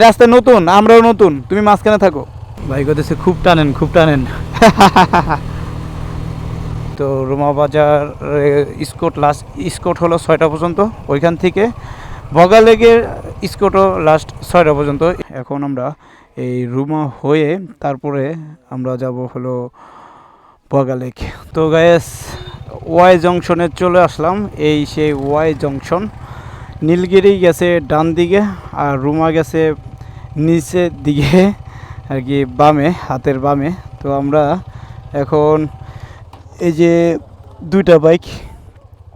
রাস্তা নতুন আমরাও নতুন তুমি মাঝখানে থাকো। ভাই কইতেছে খুব টানেন খুব টানেন। তো রোমা বাজার স্কোট লাস্ট স্কোট হলো ছয়টা পর্যন্ত ওইখান থেকে বগালেগের স্কোটও লাস্ট ছয়টা পর্যন্ত। এখন আমরা এই রুমা হয়ে তারপরে আমরা যাব হলো বগালেক। তো গ্যাস ওয়াই জংশনে চলে আসলাম এই সেই ওয়াই জংশন নীলগিরি গেছে ডান দিকে আর রুমা গেছে নিচের দিকে আর কি বামে, হাতের বামে। তো আমরা এখন এই যে দুইটা বাইক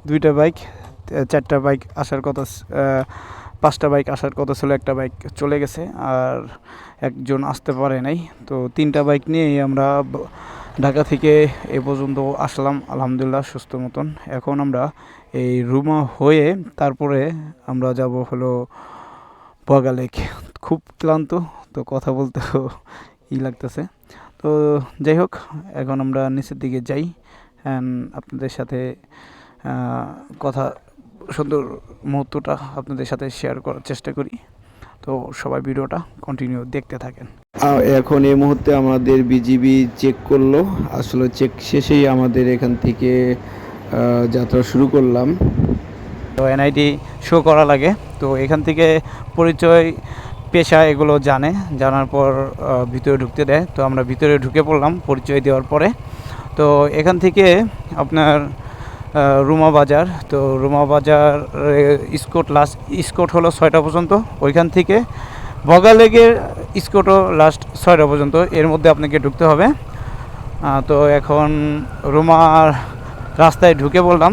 দুইটা বাইক, চারটা বাইক আসার কথা পাঁচটা বাইক আসার কথা ছিল, একটা বাইক চলে গেছে আর একজন আসতে পারে নাই। তো তিনটা বাইক নিয়েই আমরা ঢাকা থেকে এ পর্যন্ত আসলাম, আলহামদুলিল্লাহ সুস্থ মতন। এখন আমরা এই রুমা হয়ে তারপরে আমরা যাব হলো বগালেক খুব ক্লান্ত তো কথা বলতেও ই লাগতেছে। তো যাই হোক এখন আমরা নিচের দিকে যাই অ্যান্ড আপনাদের সাথে কথা সুন্দর মুহূর্তটা আপনাদের সাথে শেয়ার করার চেষ্টা করি। তো সবাই ভিডিওটা কন্টিনিউ দেখতে থাকেন। এখন এই মুহূর্তে আমাদের বিজিবি চেক করল। আসলে চেক শেষেই আমাদের এখান থেকে যাত্রা শুরু করলাম। তো এনআইডি শো করা লাগে। তো এখান থেকে পরিচয় পেশা এগুলো জানে, জানার পর ভিতরে ঢুকতে দেয়। তো আমরা ভিতরে ঢুকে পড়লাম পরিচয় দেওয়ার পরে। তো এখান থেকে আপনার রুমা বাজার। তো রুমা বাজার স্কোট লাস্ট স্কোট হলো ছয়টা পর্যন্ত। ওইখান থেকে বগালেগের স্কোটও লাস্ট ছয়টা পর্যন্ত। এর মধ্যে আপনাকে ঢুকতে হবে। তো এখন রুমার রাস্তায় ঢুকে বললাম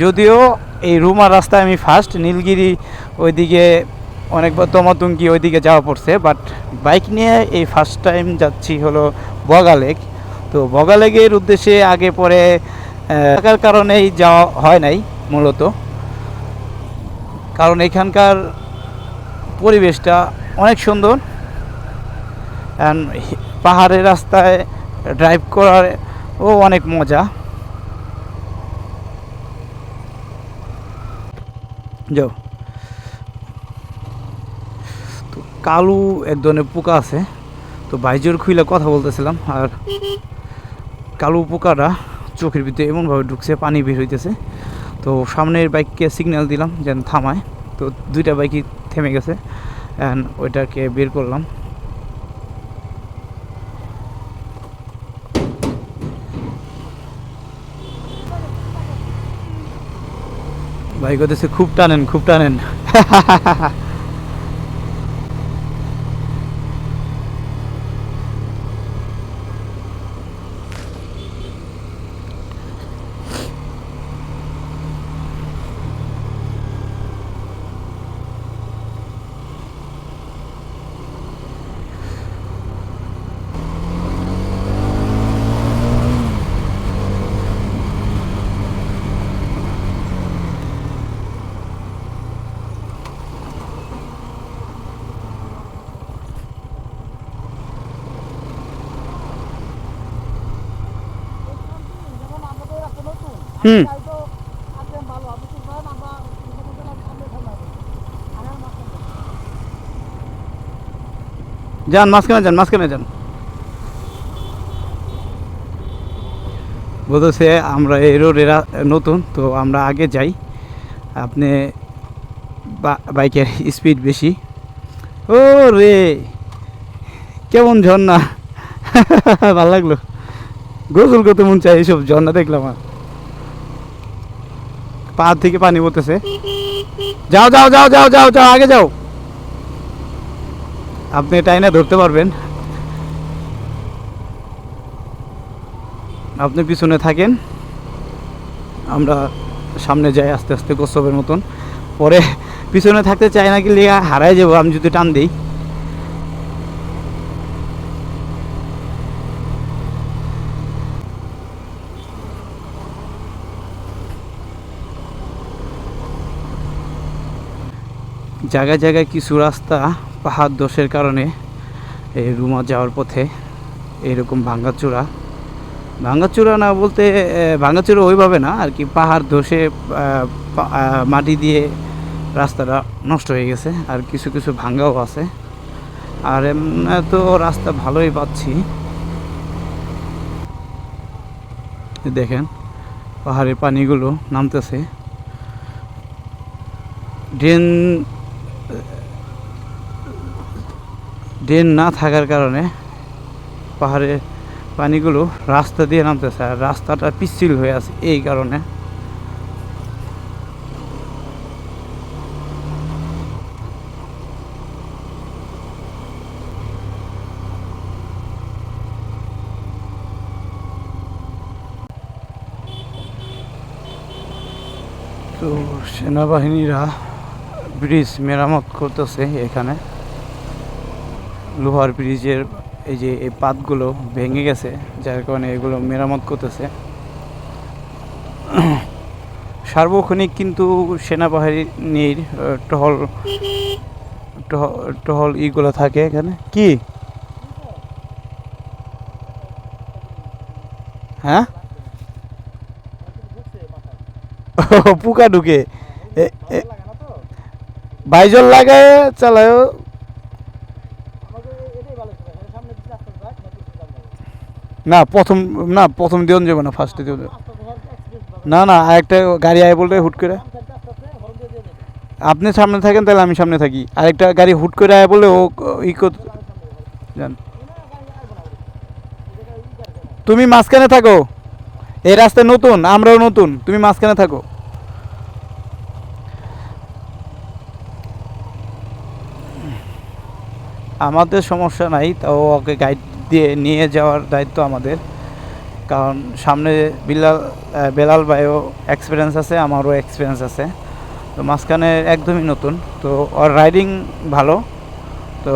যদিও এই রুমার রাস্তায় আমি ফার্স্ট নীলগিরি, ওইদিকে অনেকবার তমাতুঙ্কি ওইদিকে যাওয়া পড়ছে বাট বাইক নিয়ে এই ফার্স্ট টাইম যাচ্ছি হলো বগালেক তো বগালেগের উদ্দেশ্যে আগে পরে থাকার কারণেই যাওয়া হয় নাই মূলত। কারণ এখানকার পরিবেশটা অনেক সুন্দর। অ্যান্ড পাহাড়ের রাস্তায় ড্রাইভ করার ও অনেক মজা। যাও। তো কালু এক ধরনের পোকা আছে। তো বাইজোর খুইলে কথা বলতেছিলাম, আর কালু পোকাটা চোখের ভিতরে এমনভাবে ঢুকছে, পানি বের হইতেছে। তো সামনের বাইককে সিগন্যাল দিলাম যেন থামায়। তো দুইটা বাইকই থেমে গেছে অ্যান্ড ওইটাকে বের করলাম। বাইক হতেছে খুব টানেন খুব টানেন। হুম। যান, মাঝখানে যান মাঝখানে যান। বলতেছে, আমরা এই রোডে নতুন, তো আমরা আগে যাই। আপনি বাইকের স্পিড বেশি। ও রে, কেমন ঝর্ণা। ভালো লাগল। গোসল করতে মন চাই এইসব ঝর্ণা দেখলাম আর। পাহাড় থেকে পানি পড়তেছে। যাও যাও যাও যাও যাও যাও, আগে যাও। আপনি টাইনে ধরতে পারবেন। আপনি পিছনে থাকেন। আমরা সামনে যাই আস্তে আস্তে কচ্ছপের মতন। পরে পিছনে থাকতে চাই না কি হারাই যাব, আমি যদি টান দিই। জায়গায় জায়গায় কিছু রাস্তা পাহাড় দোষের কারণে এই রুমা যাওয়ার পথে এরকম ভাঙ্গাচূড়া। ভাঙ্গাচূড়া না বলতে ভাঙ্গাচূড়া ওইভাবে না, আর কি পাহাড় ধসে মাটি দিয়ে রাস্তাটা নষ্ট হয়ে গেছে, আর কিছু কিছু ভাঙ্গাও আছে। আর এমনি তো রাস্তা ভালোই পাচ্ছি। দেখেন, পাহাড়ের পানিগুলো নামতেছে। ড্রেন ড্রেন না থাকার কারণে পাহাড়ের পানিগুলো রাস্তা দিয়ে নামতেছে আর রাস্তাটা পিচ্ছিল হয়ে আছে এই কারণে। তো সেনাবাহিনীরা ব্রিজ মেরামত করতেছে এখানে। লোহার ব্রিজের এই যে এই পাতগুলো ভেঙে গেছে, যার কারণে এগুলো মেরামত করতেছে। সার্বক্ষণিক কিন্তু সেনাবাহিনীর টহল টহল ইগুলো থাকে এখানে। কি? হ্যাঁ? পোকা ঢুকে। বাইজল লাগায় চালায় না প্রথম না প্রথম দিন যাবে না ফার্স্টে দিন না। না আরেকটা গাড়ি আয় বলতে হুট করে। আপনি সামনে থাকেন তাহলে আমি সামনে থাকি। আরেকটা গাড়ি হুট করে আয় বলে ও ই জান তুমি মাঝখানে থাকো। এই রাস্তা নতুন আমরাও নতুন তুমি মাঝখানে থাকো। আমাদের সমস্যা নাই, তাও ওকে গাইড দিয়ে নিয়ে যাওয়ার দায়িত্ব আমাদের। কারণ সামনে বিলাল বেলাল ভাইও এক্সপিরিয়েন্স আছে, আমারও এক্সপিরিয়েন্স আছে। তো মাঝখানে একদমই নতুন, তো ওর রাইডিং ভালো। তো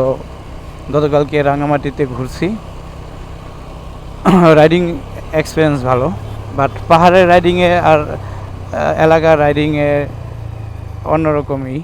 গতকালকে রাঙামাটিতে ঘুরছি। রাইডিং এক্সপিরিয়েন্স ভালো বাট পাহাড়ের রাইডিংয়ে আর এলাকার রাইডিংয়ে অন্যরকমই।